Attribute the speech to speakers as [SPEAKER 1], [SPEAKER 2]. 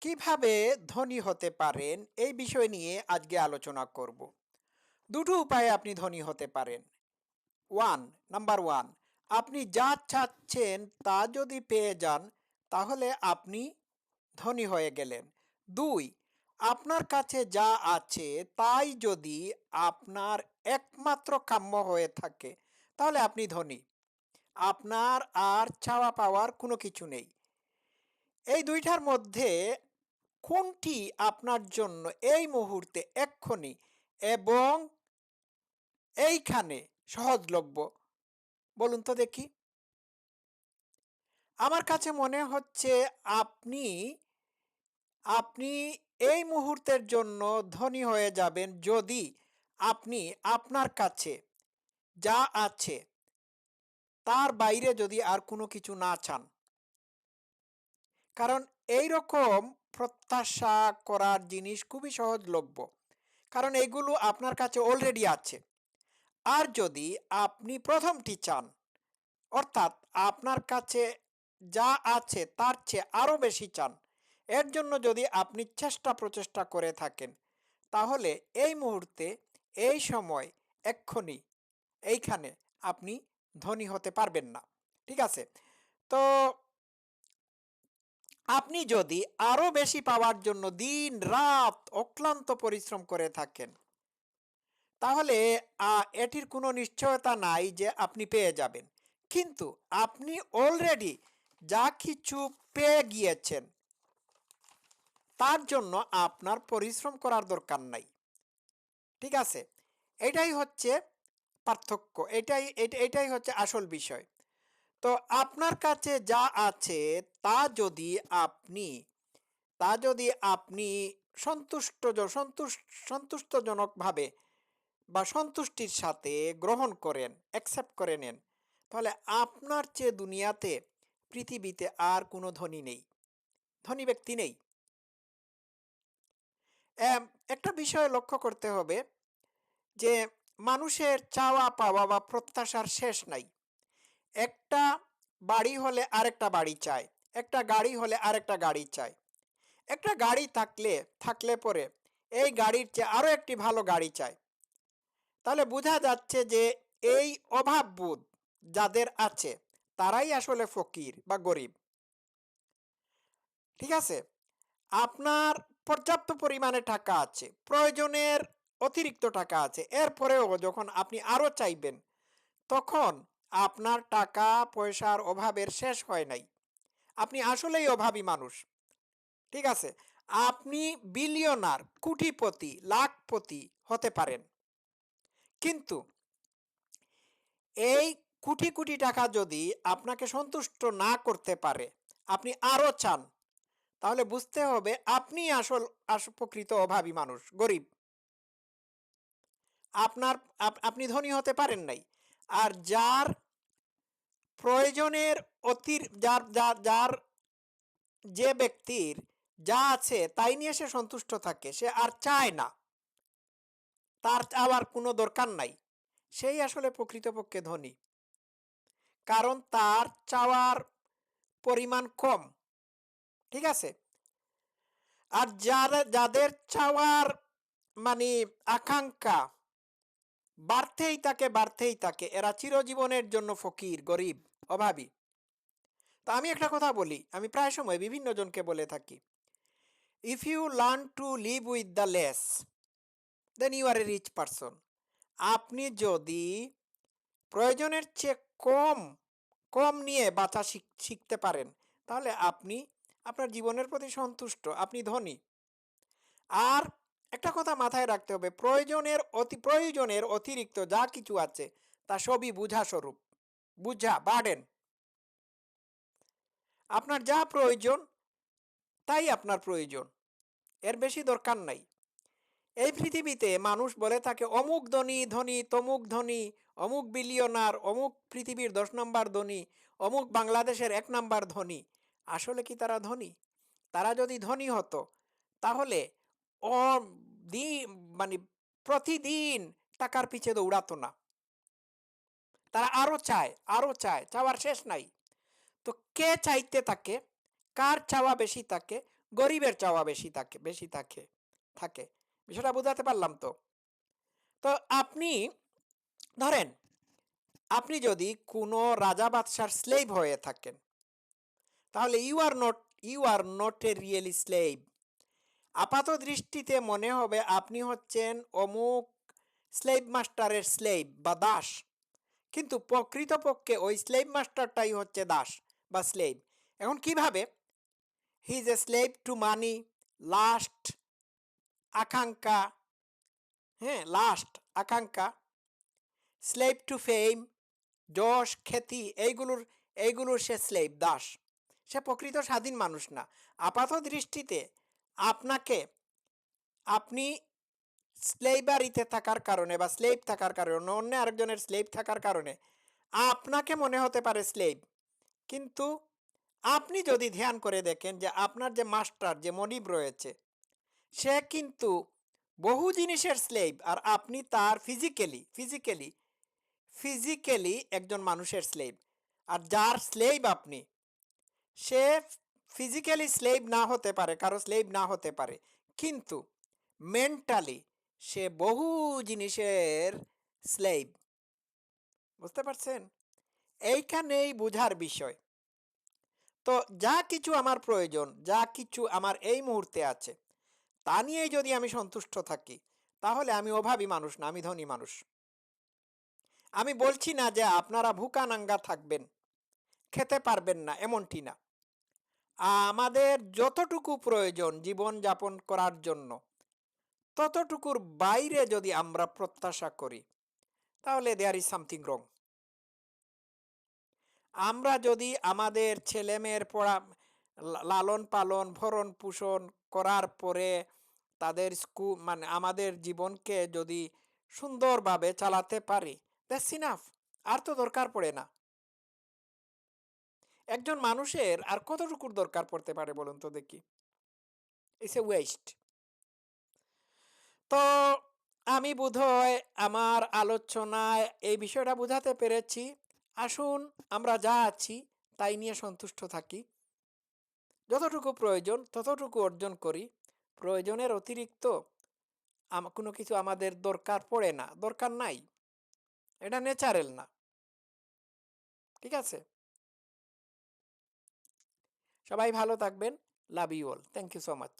[SPEAKER 1] কীভাবে ধনী হতে পারেন? এই বিষয় নিয়ে আজকে আলোচনা করব। দুটো উপায়ে আপনি ধনী হতে পারেন। ওয়ান, নাম্বার ওয়ান, আপনি যা চাচ্ছেন তা যদি পেয়ে যান, তাহলে আপনি ধনী হয়ে গেলেন। দুই, আপনার কাছে যা আছে তাই যদি আপনার একমাত্র কাম্য হয়ে থাকে, তাহলে আপনি ধনী। আপনার আর চাওয়া পাওয়ার কোনো কিছু নেই। এই দুইটার মধ্যে কোনটি আপনার জন্য এই মুহূর্তে এক্ষুনি এবং এইখানে সহজলভ্য? বলুন তো দেখি। আমার কাছে মনে হচ্ছে আপনি আপনি এই মুহূর্তের জন্য ধনী হয়ে যাবেন যদি আপনি আপনার কাছে যা আছে তার বাইরে যদি আর কোনো কিছু না চান। কারণ এই রকম প্রত্যাশা করার জিনিস খুবই সহজলভ্য। কারণ এগুলো আপনার কাছে অলরেডি আছে। আর যদি আপনি প্রথমটি চান, অর্থাৎ আপনার কাছে যা আছে তার চেয়ে আরও বেশি চান, এর জন্য যদি আপনি চেষ্টা প্রচেষ্টা করে থাকেন, তাহলে এই মুহূর্তে, এই সময়, এক্ষুনি, এইখানে আপনি ধনী হতে পারবেন না। ঠিক আছে? তো আপনি যদি আরও বেশি পাওয়ার জন্য দিন রাত অক্লান্ত পরিশ্রম করে থাকেন, তাহলে এটির কোনো নিশ্চয়তা নাই যে আপনি পেয়ে যাবেন। কিন্তু আপনি অলরেডি যা কিছু পেয়ে গিয়েছেন, তার জন্য আপনার পরিশ্রম করার দরকার নাই। ঠিক আছে? এটাই হচ্ছে পার্থক্য, এটাই, এট- এটাই হচ্ছে আসল বিষয়। তো আপনার কাছে যা আছে তা যদি আপনি, তা যদি আপনি সন্তুষ্ট সন্তুষ্ট, সন্তুষ্টজনকভাবে বা সন্তুষ্টির সাথে গ্রহণ করেন অ্যাকসেপ্ট করে নেন, তাহলে আপনার চেয়ে দুনিয়াতে, পৃথিবীতে আর কোনো ধনী নেই, ধনী ব্যক্তি নেই। একটা বিষয় লক্ষ্য করতে হবে যে মানুষের চাওয়া পাওয়া বা প্রত্যাশার শেষ নাই। একটা বাড়ি হলে আরেকটা বাড়ি চাই, একটা গাড়ি হলে আরেকটা গাড়ি চাই। একটা গাড়ি থাকলে থাকলে পরে এই গাড়ির চেয়ে আরও একটি ভালো গাড়ি চাই। তাহলে বোঝা যাচ্ছে যে এই অভাব অভাববোধ যাদের আছে, তারাই আসলে ফকির বা গরিব। ঠিক আছে? আপনার পর্যাপ্ত পরিমাণে টাকা আছে, প্রয়োজনের অতিরিক্ত টাকা আছে, এরপরেও যখন আপনি আরও চাইবেন, তখন আপনার টাকা, পয়সার অভাবের শেষ হয় নাই। আপনি আসলেই অভাবী মানুষ। ঠিক আছে? আপনি বিলিয়নার, কোটিপতি, লাখপতি হতে পারেন। কিন্তু এই কোটি কোটি টাকা যদি আপনাকে সন্তুষ্ট না করতে পারে, আপনি আরও চান, তাহলে বুঝতে হবে আপনি আসল, আস- প্রকৃত অভাবী মানুষ, গরিব। আপনার আপনি ধনী হতে পারেন নাই। আর যার প্রয়োজনের অতির, যার যার যার যে ব্যক্তির যা আছে তাই নিয়ে সে সন্তুষ্ট থাকে, সে আর চায় না। তার আবার কোনো দরকার নাই। সেই আসলে প্রকৃতপক্ষে ধনী। কারণ তার চাওয়ার পরিমাণ কম। ঠিক আছে? আর যারা, যাদের চাওয়ার মানে আকাঙ্ক্ষা বাড়তেই থাকে বাড়তেই থাকে। এরা চিরজীবনের জন্য ফকির, গরিব, অভাবী। তা আমি একটা কথা বলি, আমি প্রায় সময় বিভিন্ন জনকে বলে থাকি। If you learn to live with the less then you are a rich person আপনি যদি প্রয়োজনের চেয়ে কম কম নিয়ে বাঁচা শিখ- শিখতে পারেন, তাহলে আপনি আপনার জীবনের প্রতি সন্তুষ্ট, আপনি ধনী। আর একটা কথা মাথায় রাখতে হবে, প্রয়োজনের অতি, প্রয়োজনের অতিরিক্ত যা কিছু আছে, তা সবই বুঝা স্বরূপ বুঝা, বাড়েন। আপনার যা প্রয়োজন, তাই আপনার প্রয়োজন। এর বেশি দরকার নাই। এই পৃথিবীতে মানুষ বলে থাকে, অমুক ধনী ধনী, তমুক ধনী, অমুক বিলিয়নার অমুক পৃথিবীর দশ নম্বর ধনী, অমুক বাংলাদেশের এক নম্বর ধনী। আসলে কি তারা ধনী? তারা যদি ধনী হতো, তাহলে ও দি মানে প্রতিদিন টাকার পিছে দৌড়াতো না। তারা আরও চায় আরও চায়, চাওয়ার শেষ নাই। তো কে চাইতে থাকে? কার চাওয়া বেশি থাকে? গরিবের চাওয়া বেশি থাকে বেশি থাকে থাকে। বিষয়টা বোঝাতে পারলাম তো? তো আপনি, ধরেন, আপনি যদি কোনো রাজা বাদশার স্লেভ হয়ে থাকেন, তাহলে you are not you are not a really slave আপাত দৃষ্টিতে মনে হবে আপনি হচ্ছেন অমুক স্লেভ মাস্টারের স্লেভ বা দাস। কিন্তু প্রকৃতপক্ষে ওই স্লেভ মাস্টারটাই হচ্ছে দাস বা স্লেভ এখন কীভাবে? He is a slave to money last আকাঙ্ক্ষা হ্যাঁ লাস্ট আকাঙ্ক্ষা। স্লেভ টু ফেম যশ, খ্যাতি, এইগুলোর এইগুলোর সে স্লেভ দাস। সে প্রকৃত স্বাধীন মানুষ না। আপাত দৃষ্টিতে আপনাকে, আপনি স্লেভারিতে থাকার কারণে বা স্লেভ থাকার কারণে, অন্য আরেকজনের স্লেভ থাকার কারণে আপনাকে মনে হতে পারে স্লেভ কিন্তু আপনি যদি ধ্যান করে দেখেন যে আপনার যে মাস্টার যে মনিব রয়েছে, সে কিন্তু বহু জিনিসের স্লেভ আর আপনি তার ফিজিক্যালি ফিজিক্যালি ফিজিক্যালি একজন মানুষের স্লেভ আর যার স্লেভ আপনি, সে ফিজিক্যালি স্লেভ না হতে পারে, কারও স্লেভ না হতে পারে। কিন্তু মেন্টালি সে বহু জিনিসের স্লেভ বুঝতে পারছেন? এইখানেই বুঝার বিষয়। তো যা কিছু আমার প্রয়োজন, যা কিছু আমার এই মুহূর্তে আছে, তা নিয়েই যদি আমি সন্তুষ্ট থাকি, তাহলে আমি অভাবী মানুষ না, আমি ধনী মানুষ। আমি বলছি না যে আপনারা ভুকানাঙ্গা থাকবেন, খেতে পারবেন না, এমনটি না। আমাদের যতটুকু প্রয়োজন জীবন যাপন করার জন্য, ততটুকুর বাইরে যদি আমরা প্রত্যাশা করি, তাহলে দেয়ার ইজ সামথিং রং আমরা যদি আমাদের ছেলেমেয়ের পড়া লালন পালন, ভরণ পোষণ করার পরে তাদের স্কু মানে আমাদের জীবনকে যদি সুন্দরভাবে চালাতে পারি দ্যাটস ইনাফ আর তো দরকার পড়ে না। একজন মানুষের আর কতটুকুর দরকার পড়তে পারে বলুন তো দেখি? ইটস এ ওয়েস্ট তো আমি বোধহয় আমার আলোচনায় এই বিষয়টা বোঝাতে পেরেছি। আসুন আমরা যা আছি তাই নিয়ে সন্তুষ্ট থাকি। যতটুকু প্রয়োজন ততটুকু অর্জন করি। প্রয়োজনের অতিরিক্ত কোনো কিছু আমাদের দরকার পড়ে না, দরকার নাই। এটা ন্যাচারাল না। ঠিক আছে? সবাই ভালো থাকবেন love you all thank you so much